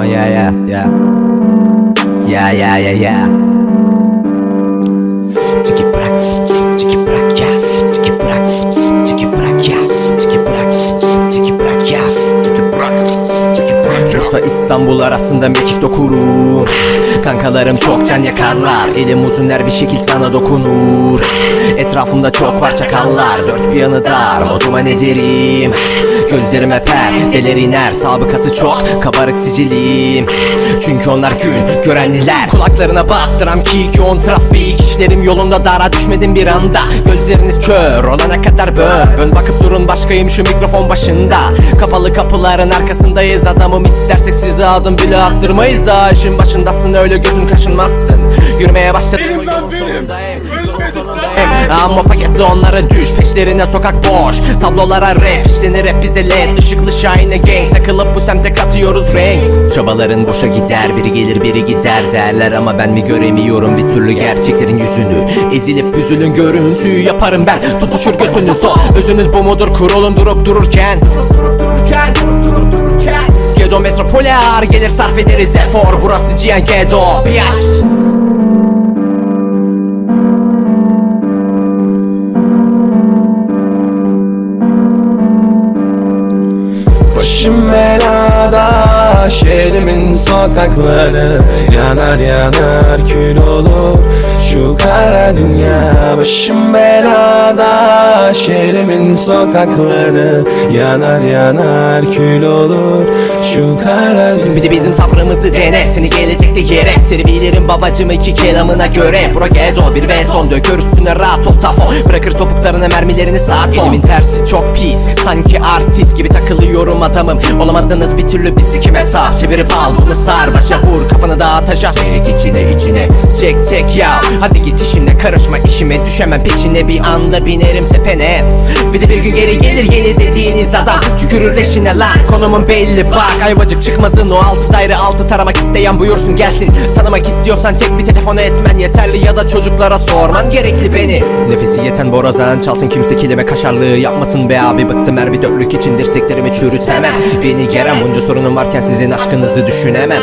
Uh, yeah, yeah, yeah. Yeah, yeah, yeah, yeah. Çiki bırak, çiki bırak ya. Çiki bırak, çiki bırak ya. Çiki bırak, çiki bırak ya. Bursa İstanbul arasında mekik dokurum Kankalarım çok can yakarlar Elim uzun her bir şekil sana dokunur Etrafımda çok var çakallar Dört bir yanı dar. Moduma ne derim Gözlerime perdeler iner Sabıkası çok kabarık sicilim. Çünkü onlar gün görenliler. Kulaklarına bastıram ki on trafik. İşlerim yolunda dara düşmedim bir anda. Gözleriniz kör olana kadar bön Bön bakıp durun başkayım şu mikrofon başında. Kapalı kapıların arkasındayız. Adamım istersek size adım bile attırmayız da. İşin başındasın öyle götün kaşınmazsın. Yürümeye başladım. Benim lan benim. Ama paketli onlara düş Peşlerine sokak boş. Tablolara rap işlenir hep bizde led. Işıklı şahine gang Takılıp bu semte katıyoruz renk. Çabaların boşa gider. Biri gelir biri gider derler. Ama ben mi göremiyorum bir türlü gerçeklerin yüzünü? Ezilip üzülün görüntüyü yaparım ben. Tutuşur götünüz o Özünüz bu mudur? Kurulun durup dururken. Durup durup dururken Durup durup dururken. Gedo metropoler gelir. Sarf ederiz. Efor. Burası Cihan Gedo Biyaç Başım belada şehrimin sokakları Yanar yanar kül olur şu kara dünya Başım belada. Şehrimin sokakları Yanar yanar kül olur. Şu kara dünya. Bir de bizim sabrımızı dene Seni gelecekte yere. Seni bilirim babacım iki kelamına göre. Bura gezo bir beton Dökör üstüne rahat ol tafo. Bırakır topuklarına mermilerini saat ol Elimin tersi çok pis Sanki artist gibi takılıyorum adamım. Olamadınız bir türlü bizi kime sağ? Çevirip al bunu sar başa vur Kafanı dağıtacak. Çek içine içine Çek çek ya Hadi git işine karışma işime. Düşemem peşine. Bir anda binerim tepene. Bir de bir gün geri gelir yeni dediğiniz adam. Tükürür leşine lan. Konumun belli. Bak Ayvacık çıkmazın o altı daire altı taramak isteyen buyursun gelsin. Tanımak istiyorsan tek bir telefonu etmen yeterli. Ya da çocuklara sorman gerekli beni. Nefesi yeten borazan çalsın. Kimse kelime kaşarlığı yapmasın be abi. Bıktım her bir dörtlük için dirseklerimi çürütemem. Beni gerem bunca sorunum varken sizin aşkınızı düşünemem